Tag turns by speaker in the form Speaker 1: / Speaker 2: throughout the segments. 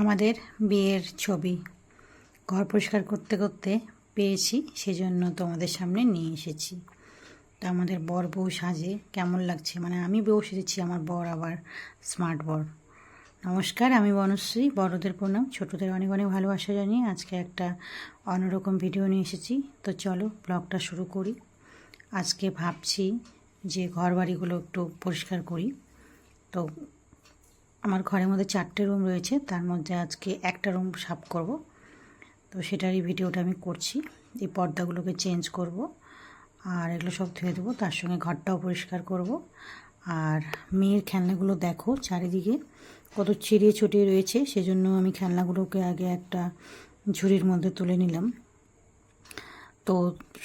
Speaker 1: আমাদের বিয়ের ছবি ঘর পরিষ্কার করতে করতে পেয়েছি, সেজন্য তোমাদের সামনে নিয়ে এসেছি। তো আমাদের বর বউ সাজে, কেমন লাগছে? মানে আমি বউ সেজেছি, আমার বর আবার স্মার্ট বর। নমস্কার, আমি বনশ্রী, বড়দের প্রণাম, ছোটদের অনেক অনেক ভালোবাসা জানিয়ে আজকে একটা অন্যরকম ভিডিও নিয়ে এসেছি। তো চলো ব্লগটা শুরু করি। আজকে ভাবছি যে ঘর বাড়িগুলো একটু পরিষ্কার করি। তো আমার ঘরের মধ্যে চারটে রুম রয়েছে, তার মধ্যে আজকে একটা রুম সাফ করব। তো সেটারই ভিডিওটা আমি করছি, এই পর্দাগুলোকে চেঞ্জ করব, আর এগুলো সব ধুয়ে দেবো, তার সঙ্গে ঘরটাও পরিষ্কার করব। আর মেয়ের খেলনাগুলো দেখো চারিদিকে, কত ছিঁড়িয়ে ছড়িয়ে রয়েছে, সেজন্য আমি খেলনাগুলোকে আগে একটা ঝুড়ির মধ্যে তুলে নিলাম। তো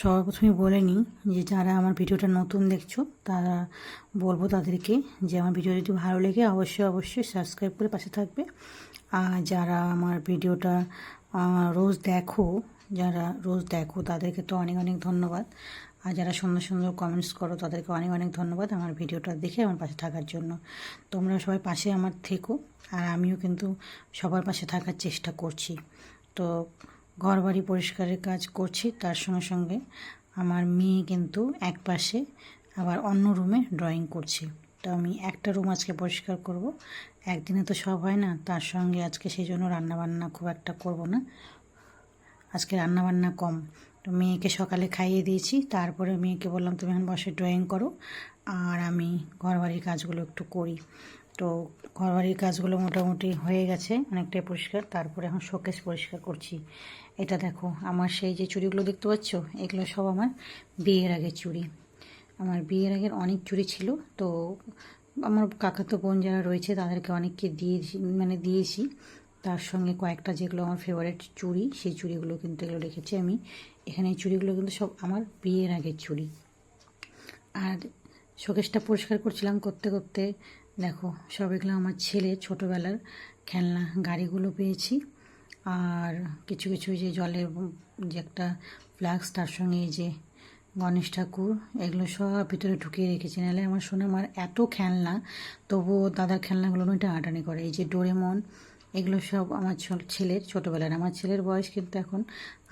Speaker 1: সর্বপ্রথমে বলে নিই যে যারা আমার ভিডিওটা নতুন দেখছ, তারা বলব তাদেরকে যে আমার ভিডিও যদি ভালো লেগে অবশ্যই অবশ্যই সাবস্ক্রাইব করে পাশে থাকবে। আর যারা আমার ভিডিওটা রোজ দেখো, যারা রোজ দেখো, তাদেরকে তো অনেক অনেক ধন্যবাদ। আর যারা সুন্দর সুন্দর কমেন্টস করো, তাদেরকে অনেক অনেক ধন্যবাদ আমার ভিডিওটা দেখে আমার পাশে থাকার জন্য। তোমরা সবাই পাশে আমার থেকো, আর আমিও কিন্তু সবার পাশে থাকার চেষ্টা করছি। তো ঘর বাড়ি পরিষ্কারের কাজ করছি, তার সঙ্গে সঙ্গে আমার মেয়ে কিন্তু এক পাশে, আবার অন্য রুমে ড্রয়িং করছে। তো আমি একটা রুম আজকে পরিষ্কার করব। একদিনে তো সব হয় না, তার সঙ্গে আজকে সেই জন্য রান্নাবান্না খুব একটা করব না। আজকে রান্নাবান্না কম। তো মেয়েকে সকালে খাইয়ে দিয়েছি, তারপরে মেয়েকে বললাম, তুমি এখন বসে ড্রয়িং করো, আর আমি ঘরবাড়ির কাজগুলো একটু করি। তো ঘরবাড়ির কাজগুলো মোটামুটি হয়ে গেছে, অনেকটাই পরিষ্কার। তারপরে এখন শোকেস পরিষ্কার করছি। এটা দেখো, আমার সেই যে চুড়িগুলো দেখতে পাচ্ছ, এগুলো সব আমার বিয়ের আগের চুড়ি। আমার বিয়ের আগের অনেক চুড়ি ছিল, তো আমার কাকাতো বোন যারা রয়েছে, তাদেরকে অনেককে দিয়েছি মানে দিয়েছি। তার সঙ্গে কয়েকটা যেগুলো আমার ফেভারিট চুড়ি, সেই চুড়িগুলো কিন্তু এগুলো রেখেছি আমি। এখানে এই চুড়িগুলো কিন্তু সব আমার বিয়ের আগের চুড়ি। আর শোকেসটা পরিষ্কার করছিলাম করতে করতে। দেখো, সব এগুলো আমার ছেলে, ছোটোবেলার খেলনা, গাড়িগুলো পেয়েছি। আর কিছু কিছু যে জলের যে একটা ফ্লাক্স, তার সঙ্গে এই যে গণেশ ঠাকুর, এগুলো সব ভিতরে ঢুকিয়ে রেখেছি। নাহলে আমার শোনা আমার এত খেলনা, তবুও দাদার খেলনাগুলো নইটা আটানি করে। এই যে ডোরেমন, এগুলো সব আমার ছেলের, ছোটোবেলার। আমার ছেলের বয়স কিন্তু এখন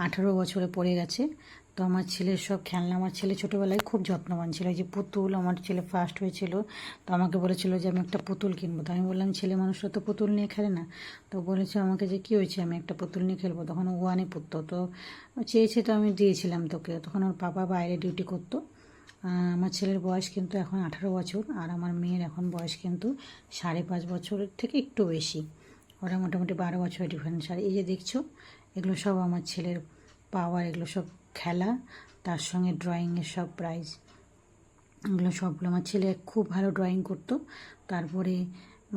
Speaker 1: আঠারো বছরে পড়ে গেছে। আমার ছেলের সব খেলনা, আমার ছেলে ছোটোবেলায় খুব যত্নবান ছিল। যে পুতুল আমার ছেলে ফার্স্ট হয়েছিল, তো আমাকে বলেছিল যে আমি একটা পুতুল কিনবো। তো আমি বললাম, ছেলে মানুষরা তো পুতুল নিয়ে খেলে না। তো বলেছে আমাকে যে, কী হয়েছে? আমি একটা পুতুল নিয়ে খেলব? তখন ওয়ানে পড়তো। তো চেয়েছে তো আমি দিয়েছিলাম তোকে। তখন ওর বাবা বাইরে ডিউটি করতো। আমার ছেলের বয়স কিন্তু এখন আঠারো বছর, আর আমার মেয়ের এখন বয়স কিন্তু সাড়ে পাঁচ বছরের থেকে একটু বেশি। ওরা মোটামুটি বারো বছর ডিফারেন্স আর এই যে দেখছ, এগুলো সব আমার ছেলের পাওয়ার এগুলো সব খেলা, তার সঙ্গে ড্রয়িংয়ের সব প্রাইজ এগুলো সবগুলো আমার ছেলে খুব ভালো ড্রয়িং করতো। তারপরে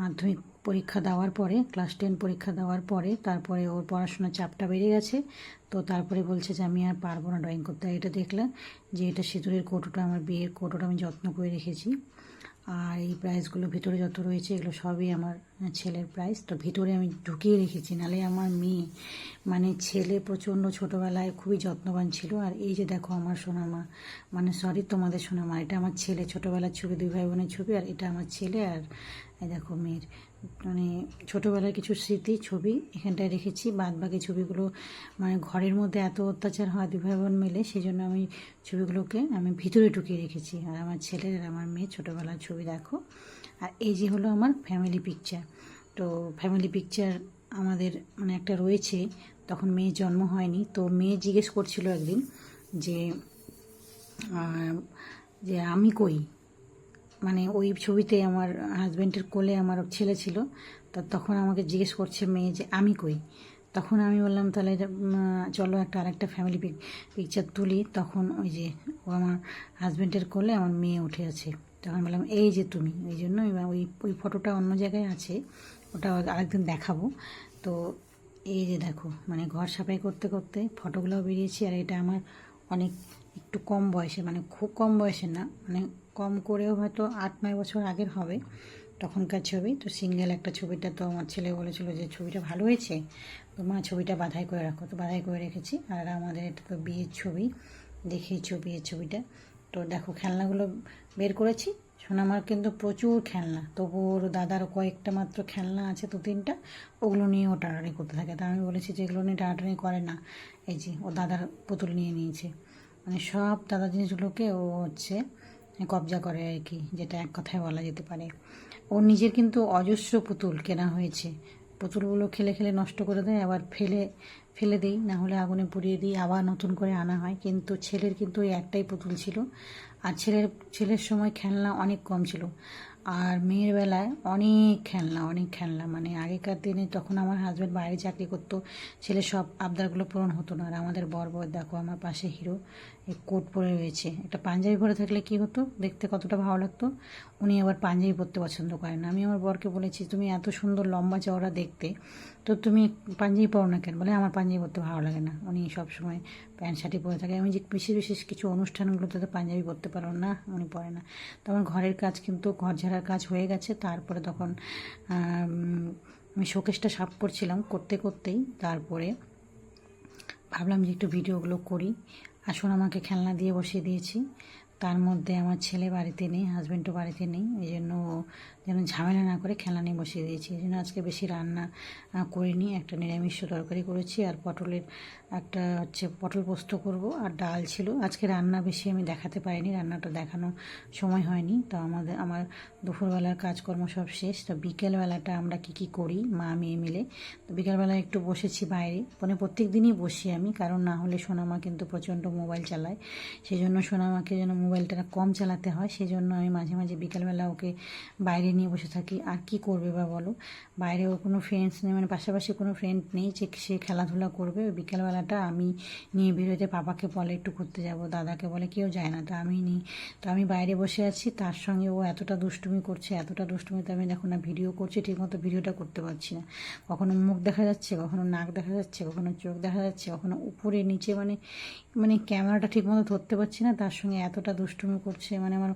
Speaker 1: মাধ্যমিক পরীক্ষা দেওয়ার পরে ক্লাস টেন পরীক্ষা দেওয়ার পরে, তারপরে ওর পড়াশোনার চাপটা বেড়ে গেছে। তো তারপরে বলছে যে, আমি আর পারব না ড্রয়িং করতে। এটা দেখলাম যে, এটা সিঁদুরের কৌটোটা, আমার বিয়ের কৌটোটা আমি যত্ন করে রেখেছি। আর এই প্রাইসগুলো ভিতরে যত রয়েছে, এগুলো সবই আমার ছেলের প্রাইজ তো ভিতরে আমি ঢুকিয়ে রেখেছি নালে আমার মেয়ে মানে ছেলে প্রচণ্ড ছোটোবেলায় খুবই যত্নবান ছিল। আর এই যে দেখো আমার সোনামা মানে সরি তোমাদের সোনামা, এটা আমার ছেলে, ছোটোবেলার ছবি, দুই ভাই বোনের ছবি, আর এটা আমার ছেলে আর দেখো মেয়ের। মানে ছোটোবেলার কিছু স্মৃতি, ছবি এখানটায় রেখেছি। বাদ বাকি ছবিগুলো মানে ঘরের মধ্যে এত অত্যাচার হয় দুই ভাই বোন মিলে সেই জন্য আমি ছবিগুলোকে আমি ভিতরে ঢুকিয়ে রেখেছি। আর আমার ছেলের আর আমার মেয়ে ছোটোবেলার ছবি দেখো। আর এই যে হলো আমার ফ্যামিলি পিকচার তো ফ্যামিলি পিকচার আমাদের মানে একটা রয়েছে। তখন মেয়ের জন্ম হয়নি। তো মেয়ে জিজ্ঞেস করছিল একদিন যে যে আমি কই? মানে ওই ছবিতে আমার হাজব্যান্ডের কোলে আমার ছেলে ছিল। তো তখন আমাকে জিজ্ঞেস করছে মেয়ে যে, আমি কই? তখন আমি বললাম, তাহলে চলো একটা আরেকটা ফ্যামিলি পিকচার তুলি। তখন ওই যে, ও আমার হাজব্যান্ডের কোলে আমার মেয়ে উঠে আছে। তখন বললাম, এই যে তুমি ওই জন্য ওই ওই ফটোটা অন্য জায়গায় আছে, ওটা আরেকদিন দেখাবো। তো এই যে দেখো মানে ঘর সাফাই করতে করতে ফটোগুলোও বেরিয়েছি, আর এটা আমার অনেক একটু কম বয়সে মানে খুব কম বয়সে না মানে কম করেও হয়তো আট, নয় বছর আগের হবে তখনকার ছবি। তো সিঙ্গেল একটা ছবিটা তো আমার ছেলে বলেছিল যে ছবিটা ভালো হয়েছে, তো মা ছবিটা বাধাই করে রাখো, তো বাধাই করে রেখেছি। আর আমাদের এটা তো বিয়ের ছবি দেখেইছো বিয়ের ছবিটা। তো দেখো, খেলনাগুলো বের করেছি সোনামার কিন্তু প্রচুর খেলনা। তবু ওর দাদার কয়েকটা মাত্র খেলনা আছে দু তিনটা, ওগুলো নিয়ে ও টানাটানি করতে থাকে। তা আমি বলেছি যে এগুলো নিয়ে টানাটানি করে না। এই যে ও দাদার পুতুল নিয়ে নিয়েছে। মানে সব দাদা জিনিসগুলোকে ও হচ্ছে কবজা করে আর কি, যেটা এক কথায় বলা যেতে পারে। ওর নিজের কিন্তু অজস্র পুতুল কেনা হয়েছে। পুতুলগুলো খেলে খেলে নষ্ট করে দেয়, আবার ফেলে ফেলে দিই, না হলে আগুনে পুড়িয়ে দিই আবার নতুন করে আনা হয়। কিন্তু ছেলের কিন্তু ওই একটাই পুতুল ছিল। আর ছেলের ছেলের সময় খেলনা অনেক কম ছিল। আর মেয়ের বেলায় অনেক খেলনা অনেক খেলনা। মানে আগেকার দিনে তখন আমার হাজব্যান্ড বাইরে চাকরি করতো ছেলে সব আবদারগুলো পূরণ হতো না। আর আমাদের বর বর, দেখো আমার পাশে হিরো কোট পরে রয়েছে। একটা পাঞ্জাবি পরে থাকলে কি হতো? দেখতে কতটা ভালো লাগতো? উনি আবার পাঞ্জাবি পরতে পছন্দ করেন। আমি আমার বরকে বলেছি, তুমি এত সুন্দর লম্বা চওড়া দেখতে, তো তুমি পাঞ্জাবি পরো না কেন? বলে, আমার পাঞ্জাবি পরতে ভালো লাগে না। উনি সব সময় প্যান্ট শার্টই পরে থাকে আমি যে বিশেষ বিশেষ কিছু অনুষ্ঠানগুলোতে তো পাঞ্জাবি পরতে পারো না, উনি পরে না। তো আমার ঘরের কাজ কিন্তু, ঘর ঝাড়ার কাজ হয়ে গেছে। তারপরে তখন আমি শোকেসটা সাফ করছিলাম করতে, করতেই। তারপরে ভাবলাম যে একটু ভিডিওগুলো করি। আসুন আমাকে খেলনা দিয়ে বসিয়ে দিয়েছি। তার মধ্যে আমার ছেলে বাড়িতে নেই হাজব্যান্ডও বাড়িতে নেই, এই জন্য যেন ঝামেলা না করে খেলনা নিয়ে বসিয়ে দিয়েছি। এই জন্য আজকে বেশি রান্না করিনি, একটা নিরামিষ তরকারি করেছি আর পটলের একটা হচ্ছে পটল পোস্ত করব আর ডাল ছিল। আজকে রান্না বেশি আমি দেখাতে পারিনি, রান্নাটা দেখানো সময় হয়নি। তো আমাদের, আমার দুপুরবেলার কাজকর্ম সব শেষ। তো বিকেলবেলাটা আমরা কি কি করি, মা, মেয়ে মিলে। তো বিকেলবেলা একটু বসেছি বাইরে। মানে প্রত্যেক দিনই বসি আমি, কারণ না হলে সোনামা কিন্তু প্রচণ্ড মোবাইল চালায়। সেই জন্য সোনামাকে যেন মোবাইলটা কম চালাতে হয় সেই জন্য আমি মাঝে মাঝে বিকেলবেলা ওকে বাইরে নিয়ে বসে থাকি। আর কি করবে বা বলো? বাইরে ওর কোনো ফ্রেন্ডস নেই মানে পাশাপাশি কোনো ফ্রেন্ড নেই যে সে খেলাধুলা করবে। ওই বিকেলবেলাটা আমি নিয়ে বেরোতে পাপাকে বলে, একটু ঘুরতে যাব। দাদাকে বলে, কেউ যায় না। তো আমি নিই তো আমি বাইরে বসে আছি। তার সঙ্গে ও এতটা দুষ্টুমি করছে, এতটা দুষ্টুমিতে আমি দেখো না ভিডিও করছি, ঠিকমতো ভিডিওটা করতে পারছি না। কখনো মুখ দেখা যাচ্ছে, কখনো নাক দেখা যাচ্ছে, কখনো চোখ দেখা যাচ্ছে, কখনো উপরে, নিচে মানে মানে ক্যামেরাটা ঠিকমতো ধরতে পারছি না। তার সঙ্গে এতটা দুষ্টুমি করছে মানে আমার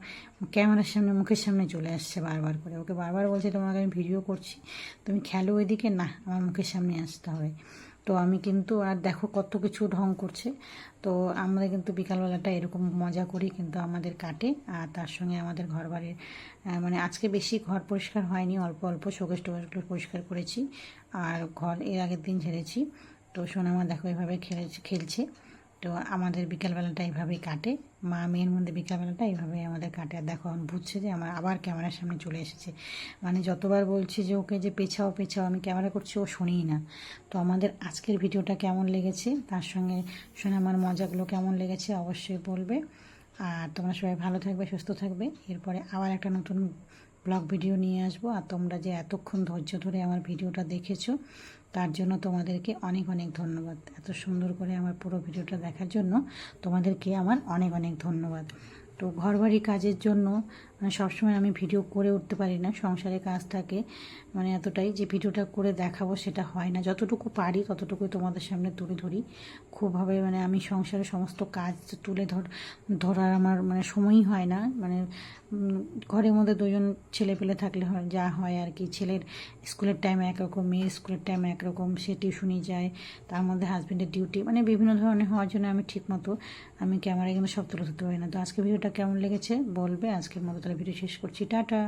Speaker 1: ক্যামেরার সামনে, মুখের সামনে চলে আসছে বারবার করে। ওকে বারবার বলছে, তোমাকে আমি ভিডিও করছি। তুমি খেলো ওইদিকে না, আমার মুখের সামনে আসতে হবে। তো আমি কিন্তু, আর দেখো কত কিছু ঢং করছে। তো আমরা কিন্তু বিকালবেলাটা এরকম মজা করি কিন্তু আমাদের কাটে, আর তার সঙ্গে আমাদের ঘর বাড়ির মানে আজকে বেশি ঘর পরিষ্কার হয়নি, অল্প অল্প শোকেশ টোকেশগুলো পরিষ্কার করেছি, আর ঘর এর আগের দিন ঝেড়েছি। তো সোনামা দেখো এভাবে খেলেছে, খেলছে। তো আমাদের বিকালবেলাটা এইভাবেই কাটে। মা মেয়ের মধ্যে বিকালবেলাটা এইভাবে আমাদের কাটে। আর দেখো, এখন বুঝছে যে আমার আবার ক্যামেরার সামনে চলে এসেছে। মানে যতবার বলছি যে ওকে যে পেছাও পেছাও, আমি ক্যামেরা করছি, ও শুনেই না। তো আমাদের আজকের ভিডিওটা কেমন লেগেছে? তার সঙ্গে শুনে আমার মজাগুলো কেমন লেগেছে? অবশ্যই বলবে। আর তোমরা সবাই ভালো থাকবে, সুস্থ থাকবে। এরপরে আবার একটা নতুন ব্লগ ভিডিও নিয়ে আসব। আর তোমরা যে এতক্ষণ ধৈর্য ধরে আমার ভিডিওটা দেখেছ, তার জন্য তোমাদেরকে অনেক অনেক ধন্যবাদ। এত সুন্দর করে আমার পুরো ভিডিওটা দেখার জন্য তোমাদেরকে আমার অনেক অনেক ধন্যবাদ। তো ঘরবাড়ি কাজের জন্য মানে সবসময় আমি ভিডিও করে উঠতে পারি না সংসারে কাজ থাকে মানে এতটাই যে ভিডিওটা করে দেখাবো সেটা হয় না। যতটুকু পারি ততটুকুই তোমাদের সামনে তুলে ধরি। খুবভাবে মানে আমি সংসারে সমস্ত কাজ তুলে ধর, ধরার আমার মানে সময়ই হয় না। মানে ঘরের মধ্যে দুজন ছেলে পেলে থাকলে হয়, যা হয় আর কি। ছেলের স্কুলের টাইম একরকম মেয়ের স্কুলের টাইম একরকম সে টিউশনি যায়, তার মধ্যে হাজব্যান্ডের ডিউটি মানে বিভিন্ন ধরনের হওয়ার জন্য আমি ঠিকমতো, আমি ক্যামেরায় কিন্তু সব তুলে ধরতে পারি না। তো আজকে ভিডিওটা কেমন লেগেছে বলবে? আজকের মতো তাহলে ভিডিও শেষ করছি টাটা।